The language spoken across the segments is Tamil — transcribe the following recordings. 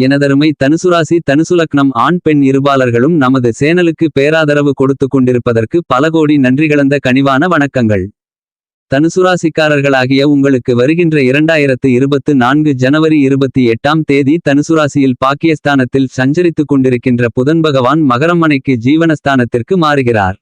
எனதருமை தனுசுராசி தனுசுலக்னம் ஆண் பெண் இருபாலர்களும் நமது சேனலுக்கு பேராதரவு கொடுத்து கொண்டிருப்பதற்கு பல கோடி நன்றிகளந்த கனிவான வணக்கங்கள். தனுசுராசிக்காரர்களாகிய உங்களுக்கு வருகின்ற இரண்டாயிரத்து இருபத்து நான்கு ஜனவரி இருபத்தி எட்டாம் தேதி தனுசுராசியில் பாக்கியஸ்தானத்தில் சஞ்சரித்துக் கொண்டிருக்கின்ற புதன் பகவான் மகரமனைக்கு ஜீவனஸ்தானத்திற்கு மாறுகிறார்.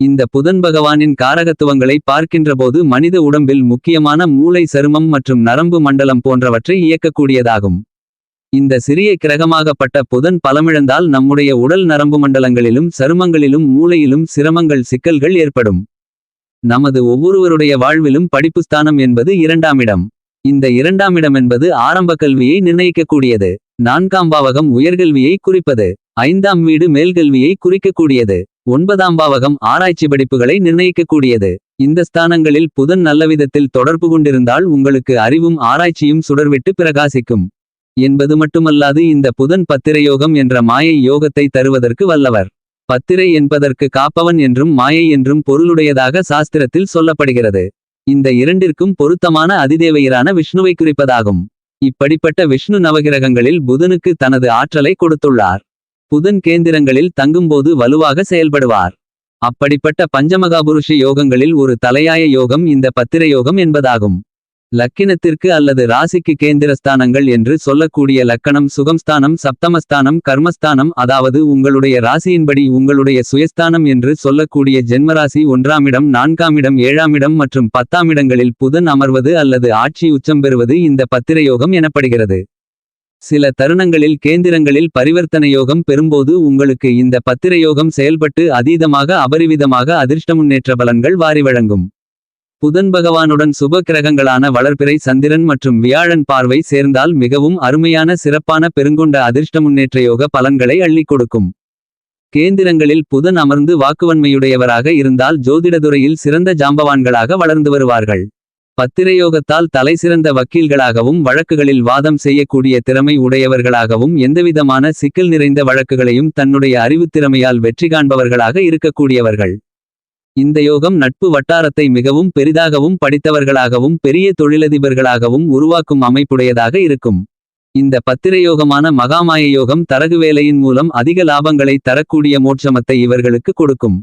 இந்த புதன் பகவானின் காரகத்துவங்களை பார்க்கின்றபோது மனித உடம்பில் முக்கியமான மூளை சருமம் மற்றும் நரம்பு மண்டலம் போன்றவற்றை இயக்கக்கூடியதாகும். இந்த சிறிய கிரகமாகப்பட்ட புதன் பலமிழந்தால் நம்முடைய உடல் நரம்பு மண்டலங்களிலும் சருமங்களிலும் மூளையிலும் சிரமங்கள் சிக்கல்கள் ஏற்படும். நமது ஒவ்வொருவருடைய வாழ்விலும் படிப்புஸ்தானம் என்பது இரண்டாம் இடம். இந்த இரண்டாம் இடம் என்பது ஆரம்ப கல்வியை நிர்ணயிக்கக்கூடியது. நான்காம் பாவகம் உயர்கல்வியை குறிப்பது. ஐந்தாம் வீடு மேல்கல்வியை குறிக்கக்கூடியது. ஒன்பதாம் பாவகம் ஆராய்ச்சி படிப்புகளை நிர்ணயிக்கக்கூடியது. இந்த ஸ்தானங்களில் புதன் நல்லவிதத்தில் தொடர்பு கொண்டிருந்தால் உங்களுக்கு அறிவும் ஆராய்ச்சியும் சுடர்விட்டு பிரகாசிக்கும். என்பது மட்டுமல்லாது இந்த புதன் பத்திரயோகம் என்ற மாயை யோகத்தை தருவதற்கு வல்லவர். பத்திரை என்பதற்கு காப்பவன் என்றும் மாயை என்றும் பொருளுடையதாக சாஸ்திரத்தில் சொல்லப்படுகிறது. இந்த இரண்டிற்கும் பொருத்தமான அதிதேவையரான விஷ்ணுவை குறிப்பதாகும். இப்படிப்பட்ட விஷ்ணு நவகிரகங்களில் புதனுக்கு தனது ஆற்றலை கொடுத்துள்ளார். புதன் கேந்திரங்களில் தங்கும்போது வலுவாக செயல்படுவார். அப்படிப்பட்ட பஞ்சமகாபுருஷ யோகங்களில் ஒரு தலையாய யோகம் இந்த பத்திர யோகம் என்பதாகும். லக்கினத்திற்கு அல்லது ராசிக்கு கேந்திரஸ்தானங்கள் என்று சொல்லக்கூடிய லக்கணம் சுகம்ஸ்தானம் சப்தமஸ்தானம் கர்மஸ்தானம் அதாவது உங்களுடைய ராசியின்படி உங்களுடைய சுயஸ்தானம் என்று சொல்லக்கூடிய ஜென்மராசி ஒன்றாமிடம் நான்காமிடம் ஏழாமிடம் மற்றும் பத்தாமிடங்களில் புதன் அமர்வது அல்லது ஆட்சி உச்சம் பெறுவது இந்த பத்திர யோகம் எனப்படுகிறது. சில தருணங்களில் கேந்திரங்களில் பரிவர்த்தனை யோகம் பெறும்போது உங்களுக்கு இந்த பத்திர யோகம் செயல்பட்டு அதீதமாக அபரிவிதமாக அதிர்ஷ்ட முன்னேற்ற பலன்கள் வாரி வழங்கும். புதன் பகவானுடன் சுப கிரகங்களான வளர்பிறை சந்திரன் மற்றும் வியாழன் பார்வை சேர்ந்தால் மிகவும் அருமையான சிறப்பான பெருங்கொண்ட அதிர்ஷ்ட முன்னேற்ற யோக பலன்களை அள்ளிக் கொடுக்கும். கேந்திரங்களில் புதன் அமர்ந்து வாக்குவன்மையுடையவராக இருந்தால் ஜோதிடதுறையில் சிறந்த ஜாம்பவான்களாக வளர்ந்து வருவார்கள். பத்திரயோகத்தால் தலைசிறந்த வக்கீல்களாகவும் வழக்குகளில் வாதம் செய்யக்கூடிய திறமை உடையவர்களாகவும் எந்தவிதமான சிக்கல் நிறைந்த வழக்குகளையும் தன்னுடைய அறிவுத்திறமையால் வெற்றி காண்பவர்களாக இருக்கக்கூடியவர்கள். இந்த யோகம் நட்பு வட்டாரத்தை மிகவும் பெரிதாகவும் படித்தவர்களாகவும் பெரிய தொழிலதிபர்களாகவும் உருவாக்கும் அமைப்புடையதாக இருக்கும். இந்த பத்திரயோகமான மகாமாய யோகம் தரகு வேலையின் மூலம் அதிக லாபங்களை தரக்கூடிய மோட்சமத்தை இவர்களுக்கு கொடுக்கும்.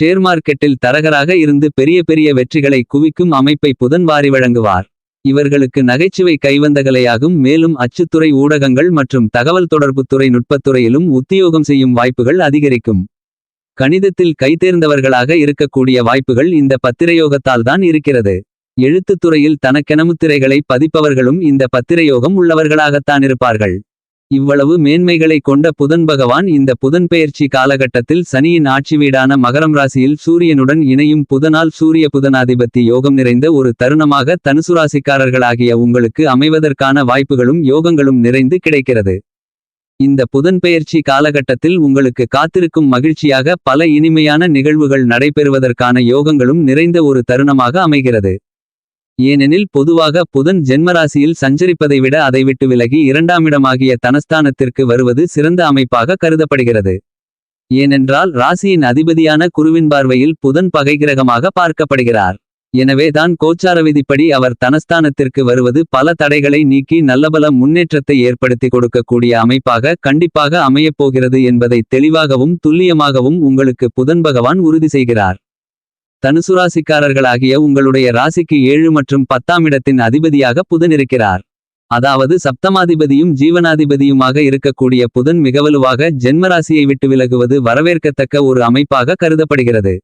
ஷேர் மார்க்கெட்டில் தரகராக இருந்து பெரிய பெரிய வெற்றிகளை குவிக்கும் அமைப்பை புதன் வாரி வழங்குவார். இவர்களுக்கு நகைச்சுவை கைவந்தகலையாகும். மேலும் அச்சுத்துறை ஊடகங்கள் மற்றும் தகவல் தொடர்புத்துறை நுட்பத்துறையிலும் உத்தியோகம் செய்யும் வாய்ப்புகள் அதிகரிக்கும். கணிதத்தில் கைதேர்ந்தவர்களாக இருக்கக்கூடிய வாய்ப்புகள் இந்த பத்திரயோகத்தால் தான் இருக்கிறது. எழுத்துத் துறையில் பதிப்பவர்களும் இந்த பத்திரயோகம் உள்ளவர்களாகத்தான் இருப்பார்கள். இவ்வளவு மேன்மைகளை கொண்ட புதன் பகவான் இந்த புதன் பெயர்ச்சி காலகட்டத்தில் சனியின் ஆட்சி வீடான மகரம் ராசியில் சூரியனுடன் இணையும் புதனால் சூரிய புதனாதிபத்தி யோகம் நிறைந்த ஒரு தருணமாக தனுசுராசிக்காரர்களாகிய உங்களுக்கு அமைவதற்கான வாய்ப்புகளும் யோகங்களும் நிறைந்து கிடைக்கிறது. இந்த புதன் பெயர்ச்சி காலகட்டத்தில் உங்களுக்கு காத்திருக்கும் மகிழ்ச்சியாக பல இனிமையான நிகழ்வுகள் நடைபெறுவதற்கான யோகங்களும் நிறைந்த ஒரு தருணமாக அமைகிறது. ஏனெனில் பொதுவாக புதன் ஜென்மராசியில் சஞ்சரிப்பதை விட அதை விட்டு விலகி இரண்டாமிடமாகிய தனஸ்தானத்திற்கு வருவது சிறந்த அமைப்பாக கருதப்படுகிறது. ஏனென்றால் ராசியின் அதிபதியான குருவின் பார்வையில் புதன் பகைகிரகமாக பார்க்கப்படுகிறார். எனவே தான் கோச்சார விதிப்படி அவர் தனஸ்தானத்திற்கு வருவது பல தடைகளை நீக்கி நல்லபல முன்னேற்றத்தை ஏற்படுத்தி கொடுக்கக்கூடிய அமைப்பாக கண்டிப்பாக அமையப் போகிறது என்பதை தெளிவாகவும் துல்லியமாகவும் உங்களுக்கு புதன் பகவான் உறுதி செய்கிறார். தனுசுராசிக்காரர்களாகிய உங்களுடைய ராசிக்கு ஏழு மற்றும் பத்தாம் இடத்தின் அதிபதியாக புதன் இருக்கிறார். அதாவது சப்தமாதிபதியும் ஜீவனாதிபதியுமாக இருக்கக்கூடிய புதன் மிகவலுவாக ஜென்மராசியை விட்டு விலகுவது வரவேற்கத்தக்க ஒரு அமைப்பாக கருதப்படுகிறது.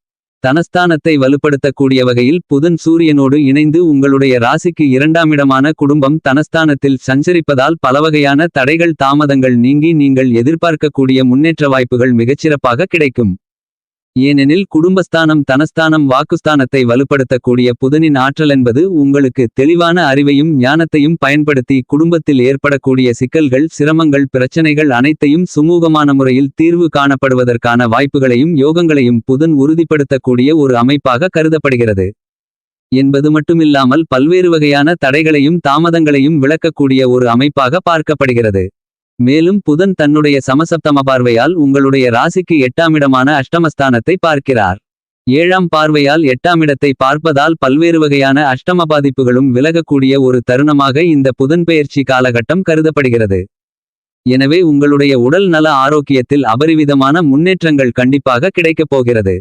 தனஸ்தானத்தை வலுப்படுத்தக்கூடிய வகையில் புதன் சூரியனோடு இணைந்து உங்களுடைய ராசிக்கு இரண்டாம் இடமான குடும்பம் தனஸ்தானத்தில் சஞ்சரிப்பதால் பலவகையான தடைகள் தாமதங்கள் நீங்கி நீங்கள் எதிர்பார்க்கக்கூடிய முன்னேற்ற வாய்ப்புகள் மிகச்சிறப்பாக கிடைக்கும். ஏனெனில் குடும்பஸ்தானம் தனஸ்தானம் வாக்குஸ்தானத்தை வலுப்படுத்தக்கூடிய புதனின் ஆற்றல் என்பது உங்களுக்கு தெளிவான அறிவையும் ஞானத்தையும் பயன்படுத்தி குடும்பத்தில் ஏற்படக்கூடிய சிக்கல்கள் சிரமங்கள் பிரச்சனைகள் அனைத்தையும் சுமூகமான முறையில் தீர்வு காணப்படுவதற்கான வாய்ப்புகளையும் யோகங்களையும் புதன் உறுதிப்படுத்தக்கூடிய ஒரு அமைப்பாக கருதப்படுகிறது. என்பது மட்டுமில்லாமல் பல்வேறு வகையான தடைகளையும் தாமதங்களையும் விளக்கக்கூடிய ஒரு அமைப்பாக பார்க்கப்படுகிறது. மேலும் புதன் தன்னுடைய சமசப்தம பார்வையால் உங்களுடைய ராசிக்கு எட்டாமிடமான அஷ்டமஸ்தானத்தை பார்க்கிறார். ஏழாம் பார்வையால் எட்டாமிடத்தை பார்ப்பதால் பல்வேறு வகையான அஷ்டம பாதிப்புகளும் விலகக்கூடிய ஒரு தருணமாக இந்த புதன் பெயர்ச்சி காலகட்டம் கருதப்படுகிறது. எனவே உங்களுடைய உடல் நல ஆரோக்கியத்தில் அபரிவிதமான முன்னேற்றங்கள் கண்டிப்பாக கிடைக்கப் போகிறது.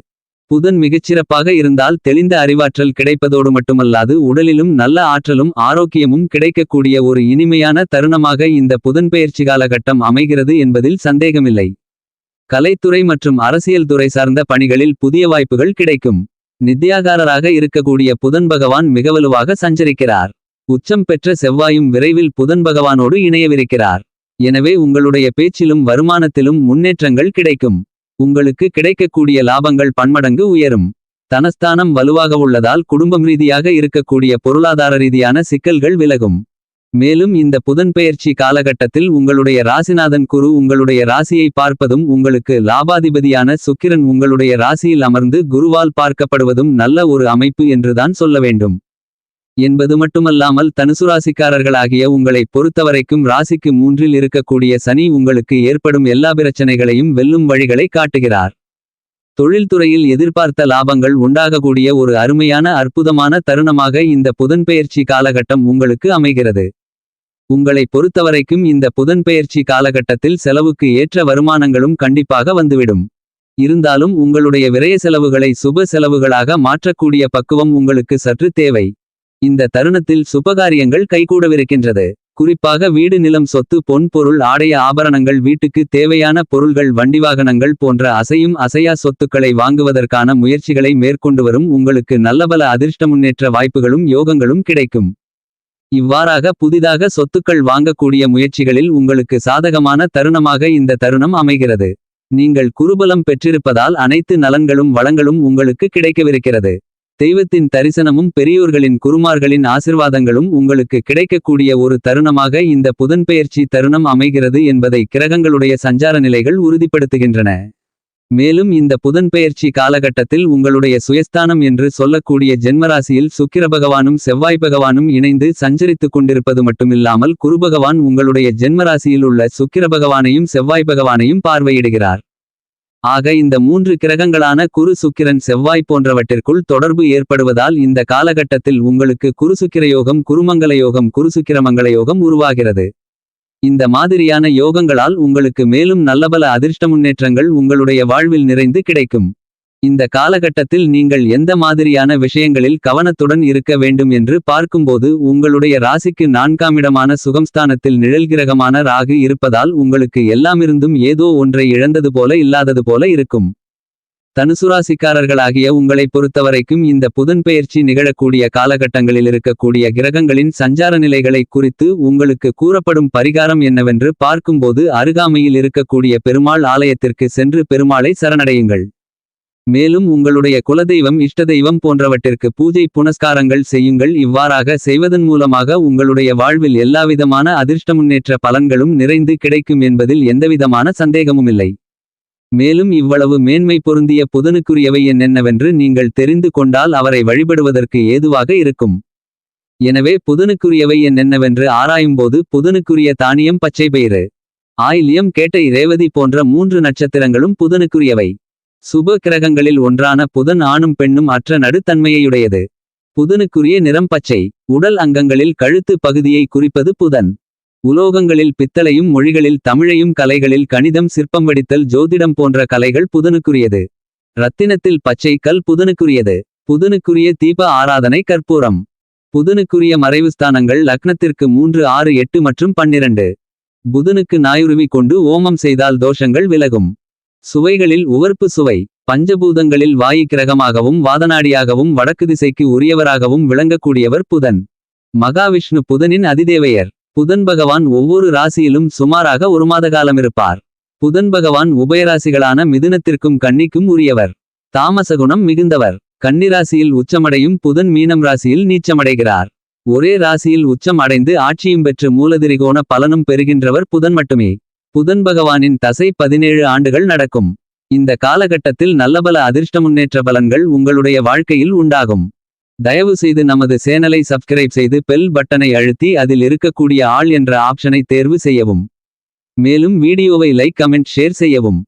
புதன் மிகச்சிறப்பாக இருந்தால் தெளிந்த அறிவாற்றல் கிடைப்பதோடு மட்டுமல்லாது உடலிலும் நல்ல ஆற்றலும் ஆரோக்கியமும் கிடைக்கக்கூடிய ஒரு இனிமையான தருணமாக இந்த புதன் பெயர்ச்சி காலகட்டம் அமைகிறது என்பதில் சந்தேகமில்லை. கலைத்துறை மற்றும் அரசியல் துறை சார்ந்த பணிகளில் புதிய வாய்ப்புகள் கிடைக்கும். நித்தியாகாரராக இருக்கக்கூடிய புதன் பகவான் மிகவலுவாக சஞ்சரிக்கிறார். உச்சம் பெற்ற செவ்வாயும் விரைவில் புதன் பகவானோடு இணையவிருக்கிறார். எனவே உங்களுடைய பேச்சிலும் வருமானத்திலும் முன்னேற்றங்கள் கிடைக்கும். உங்களுக்கு கிடைக்கக்கூடிய லாபங்கள் பன்மடங்கு உயரும். தனஸ்தானம் வலுவாக உள்ளதால் குடும்பம் ரீதியாக இருக்கக்கூடிய பொருளாதார ரீதியான சிக்கல்கள் விலகும். மேலும் இந்த புதன்பெயர்ச்சி காலகட்டத்தில் உங்களுடைய ராசிநாதன் குரு உங்களுடைய ராசியை பார்ப்பதும் உங்களுக்கு லாபாதிபதியான சுக்கிரன் உங்களுடைய ராசியில் அமர்ந்து குருவால் பார்க்கப்படுவதும் நல்ல ஒரு அமைப்பு என்றுதான் சொல்ல வேண்டும். என்பது மட்டுமல்லாமல் தனுசுராசிக்காரர்களாகிய உங்களை பொறுத்தவரைக்கும் ராசிக்கு மூன்றில் இருக்கக்கூடிய சனி உங்களுக்கு ஏற்படும் எல்லா பிரச்சனைகளையும் வெல்லும் வழிகளை காட்டுகிறார். தொழில்துறையில் எதிர்பார்த்த லாபங்கள் உண்டாகக்கூடிய ஒரு அருமையான அற்புதமான தருணமாக இந்த புதன்பெயர்ச்சி காலகட்டம் உங்களுக்கு அமைகிறது. உங்களை பொறுத்தவரைக்கும் இந்த புதன்பெயர்ச்சி காலகட்டத்தில் செலவுக்கு ஏற்ற வருமானங்களும் கண்டிப்பாக வந்துவிடும். இருந்தாலும் உங்களுடைய விரய செலவுகளை சுப செலவுகளாக மாற்றக்கூடிய பக்குவம் உங்களுக்கு சற்று தேவை. இந்த தருணத்தில் சுபகாரியங்கள் கைகூடவிருக்கின்றது. குறிப்பாக வீடு நிலம் சொத்து பொன் பொருள் ஆடைய ஆபரணங்கள் வீட்டுக்கு தேவையான பொருள்கள் வண்டி வாகனங்கள் போன்ற அசையும் அசையா சொத்துக்களை வாங்குவதற்கான முயற்சிகளை மேற்கொண்டு வரும் உங்களுக்கு நல்லபல அதிர்ஷ்ட முன்னேற்ற வாய்ப்புகளும் யோகங்களும் கிடைக்கும். இவ்வாறாக புதிதாக சொத்துக்கள் வாங்கக்கூடிய முயற்சிகளில் உங்களுக்கு சாதகமான தருணமாக இந்த தருணம் அமைகிறது. நீங்கள் குருபலம் பெற்றிருப்பதால் அனைத்து நலன்களும் வளங்களும் உங்களுக்கு கிடைக்கவிருக்கிறது. தெய்வத்தின் தரிசனமும் பெரியோர்களின் குருமார்களின் ஆசிர்வாதங்களும் உங்களுக்கு கிடைக்கக்கூடிய ஒரு தருணமாக இந்த புதன்பெயர்ச்சி தருணம் அமைகிறது என்பதை கிரகங்களுடைய சஞ்சார நிலைகள் உறுதிப்படுத்துகின்றன. மேலும் இந்த புதன்பெயர்ச்சி காலகட்டத்தில் உங்களுடைய சுயஸ்தானம் என்று சொல்லக்கூடிய ஜென்மராசியில் சுக்கிர பகவானும் செவ்வாய் பகவானும் இணைந்து சஞ்சரித்துக் கொண்டிருப்பது மட்டுமில்லாமல் குருபகவான் உங்களுடைய ஜென்மராசியில் உள்ள சுக்கிர பகவானையும் செவ்வாய் பகவானையும் பார்வையிடுகிறார். ஆக இந்த மூன்று கிரகங்களான குரு சுக்கிரன் செவ்வாய் போன்றவற்றிற்குள் தொடர்பு ஏற்படுவதால் இந்த காலகட்டத்தில் உங்களுக்கு குருசுக்கிர யோகம் குருமங்கல யோகம் குருசுக்கிரமங்கல யோகம் உருவாகிறது. இந்த மாதிரியான யோகங்களால் உங்களுக்கு மேலும் நல்லபல அதிர்ஷ்ட முன்னேற்றங்கள் உங்களுடைய வாழ்வில் நிறைந்து கிடைக்கும். இந்த காலகட்டத்தில் நீங்கள் எந்த மாதிரியான விஷயங்களில் கவனத்துடன் இருக்க வேண்டும் என்று பார்க்கும்போது உங்களுடைய ராசிக்கு நான்காமிடமான சுகம்ஸ்தானத்தில் நிழல்கிரகமான ராகு இருப்பதால் உங்களுக்கு எல்லாமிருந்தும் ஏதோ ஒன்றை இழந்தது போல இல்லாதது போல இருக்கும். தனுசுராசிக்காரர்களாகிய உங்களை பொறுத்தவரைக்கும் இந்த புதன்பெயர்ச்சி நிகழக்கூடிய காலகட்டங்களில் இருக்கக்கூடிய கிரகங்களின் சஞ்சார நிலைகளை குறித்து உங்களுக்கு கூறப்படும் பரிகாரம் என்னவென்று பார்க்கும்போது அருகாமையில் இருக்கக்கூடிய பெருமாள் ஆலயத்திற்கு சென்று பெருமாளை சரணடையுங்கள். மேலும் உங்களுடைய குலதெய்வம் இஷ்டதெய்வம் போன்றவற்றிற்கு பூஜை புனஸ்காரங்கள் செய்யுங்கள். இவ்வாறாக செய்வதன் மூலமாக உங்களுடைய வாழ்வில் எல்லாவிதமான அதிர்ஷ்ட முன்னேற்ற பலன்களும் நிறைந்து கிடைக்கும் என்பதில் எந்தவிதமான சந்தேகமுமில்லை. மேலும் இவ்வளவு மேன்மை பொருந்திய புதனுக்குரியவை என்னென்னவென்று நீங்கள் தெரிந்து கொண்டால் அவரை வழிபடுவதற்கு ஏதுவாக இருக்கும். எனவே புதனுக்குரியவை என்னென்னவென்று ஆராயும்போது புதனுக்குரிய தானியம் பச்சை பயிறு ஆயில்யம் கேட்டை ரேவதி போன்ற மூன்று நட்சத்திரங்களும் புதனுக்குரியவை. சுப கிரகங்களில் ஒன்றான புதன் ஆணும் பெண்ணும் அற்ற நடுத்தன்மையுடையது. புதனுக்குரிய நிறம் பச்சை உடல் அங்கங்களில் கழுத்து பகுதியை குறிப்பது புதன். உலோகங்களில் பித்தளையும் மொழிகளில் தமிழையும் கலைகளில் கணிதம் சிற்பம் வடித்தல் ஜோதிடம் போன்ற கலைகள் புதனுக்குரியது. ரத்தினத்தில் பச்சை கல் புதனுக்குரியது. புதனுக்குரிய தீப ஆராதனை கற்பூரம். புதனுக்குரிய மறைவு ஸ்தானங்கள் லக்னத்திற்கு மூன்று ஆறு எட்டு மற்றும் பன்னிரண்டு. புதனுக்கு நாயுருவி கொண்டு ஓமம் செய்தால் தோஷங்கள் விலகும். சுவைகளில் உவர்ப்பு சுவை பஞ்சபூதங்களில் வாயு கிரகமாகவும் வாதநாடியாகவும் வடக்கு திசைக்கு உரியவராகவும் விளங்கக்கூடியவர் புதன். மகாவிஷ்ணு புதனின் அதிதேவையர். புதன் பகவான் ஒவ்வொரு ராசியிலும் சுமாராக ஒரு மாத காலம் இருப்பார் புதன் பகவான் உபயராசிகளான மிதுனத்திற்கும் கன்னிக்கும் உரியவர். தாமசகுணம் மிகுந்தவர். கன்னிராசியில் உச்சமடையும் புதன் மீனம் ராசியில் நீச்சமடைகிறார். ஒரே ராசியில் உச்சம் அடைந்து ஆட்சியும் பெற்று மூலதிரிகோண பலனும் பெறுகின்றவர் புதன் மட்டுமே. புதன் பகவானின் தசை பதினேழு ஆண்டுகள் நடக்கும். இந்த காலகட்டத்தில் நல்லபல அதிர்ஷ்ட முன்னேற்ற பலன்கள் உங்களுடைய வாழ்க்கையில் உண்டாகும். தயவு செய்து நமது சேனலை சப்ஸ்கிரைப் செய்து பெல் பட்டனை அழுத்தி அதில் இருக்கக்கூடிய ஆள் என்ற ஆப்ஷனை தேர்வு செய்யவும். மேலும் வீடியோவை லைக் கமெண்ட் ஷேர் செய்யவும்.